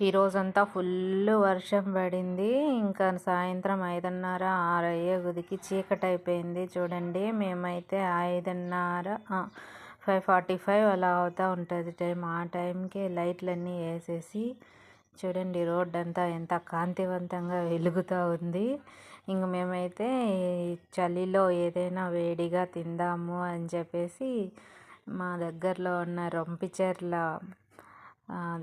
ఈరోజంతా ఫుల్ వర్షం పడింది. ఇంకా సాయంత్రం ఐదున్నర ఆరయ్యే గుదికి చీకటి అయిపోయింది చూడండి మేమైతే ఐదున్నర ఫైవ్ ఫార్టీ ఫైవ్ అలా అవుతూ ఉంటుంది టైం. ఆ టైంకి లైట్లన్నీ వేసేసి చూడండి రోడ్ అంతా ఎంత కాంతివంతంగా వెలుగుతూ ఉంది. ఇంక మేమైతే చలిలో ఏదైనా వేడిగా తిందాము అని చెప్పేసి మా దగ్గరలో ఉన్న రొంపిచెర్ల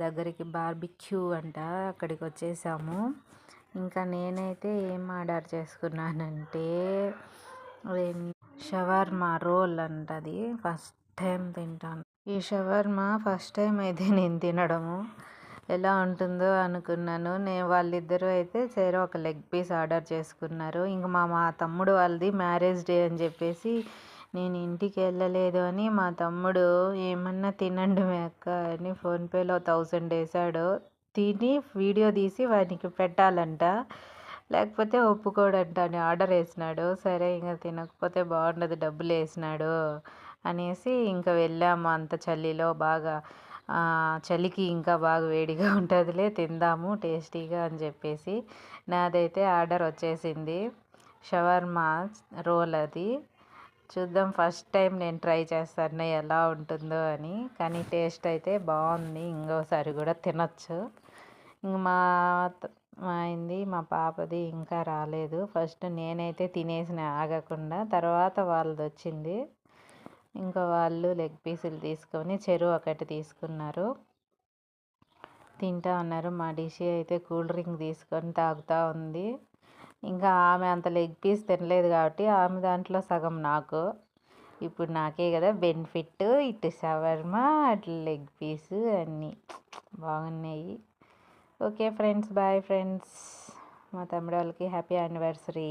దగ్గరికి బార్బిక్యూ అంట అక్కడికి వచ్చేసాము. ఇంకా నేనైతే ఏం ఆర్డర్ చేసుకున్నానంటే షవర్మా రోల్ అంటది. ఫస్ట్ టైం తింటాను. ఈ షవర్మా ఫస్ట్ టైం అయితే నేను తినడము. ఎలా ఉంటుందో అనుకున్నాను. నేను వాళ్ళిద్దరూ అయితే సరే ఒక లెగ్ పీస్ ఆర్డర్ చేసుకున్నారు. ఇంకా మా మా తమ్ముడు వాళ్ళది మ్యారేజ్ డే అని చెప్పేసి నేను ఇంటికి వెళ్ళలేదు అని మా తమ్ముడు ఏమన్నా తినండి మీ అక్క అని ఫోన్పేలో థౌజండ్ వేసాడు. తిని వీడియో తీసి వానికి పెట్టాలంట. లేకపోతే ఒప్పుకోడంట అని ఆర్డర్ వేసినాడు. సరే ఇంకా తినకపోతే బాగుండదు డబ్బులు వేసినాడు అనేసి ఇంకా వెళ్ళాము అంత చలిలో బాగా. చలికి ఇంకా బాగా వేడిగా ఉంటుందిలే తిందాము టేస్టీగా అని చెప్పేసి నాదైతే ఆర్డర్ వచ్చేసింది. షవర్మా రోల్ అది. చూద్దాం. ఫస్ట్ టైం నేను ట్రై చేస్తాను ఎలా ఉంటుందో అని. కానీ టేస్ట్ అయితే బాగుంది. ఇంకోసారి కూడా తినచ్చు. ఇంక మా అయింది మా పాపది ఇంకా రాలేదు. ఫస్ట్ నేనైతే తినేసిన ఆగకుండా తర్వాత వాళ్ళది వచ్చింది. ఇంకా వాళ్ళు లెగ్ పీసులు తీసుకొని చెరువు ఒకటి తీసుకున్నారు. తింటా ఉన్నారు. మా డిషి అయితే కూల్ డ్రింక్ తీసుకొని తాగుతూ ఉంది. ఇంకా ఆమె అంత లెగ్ పీస్ తినలేదు కాబట్టి ఆమె దాంట్లో సగం నాకు. ఇప్పుడు నాకే కదా బెనిఫిట్ ఇటు షవర్మా అటు లెగ్ పీసు అన్నీ. బాగున్నాయి. ఓకే ఫ్రెండ్స్ బాయ్ ఫ్రెండ్స్ మా తమ్ముడు వాళ్ళకి హ్యాపీ యానివర్సరీ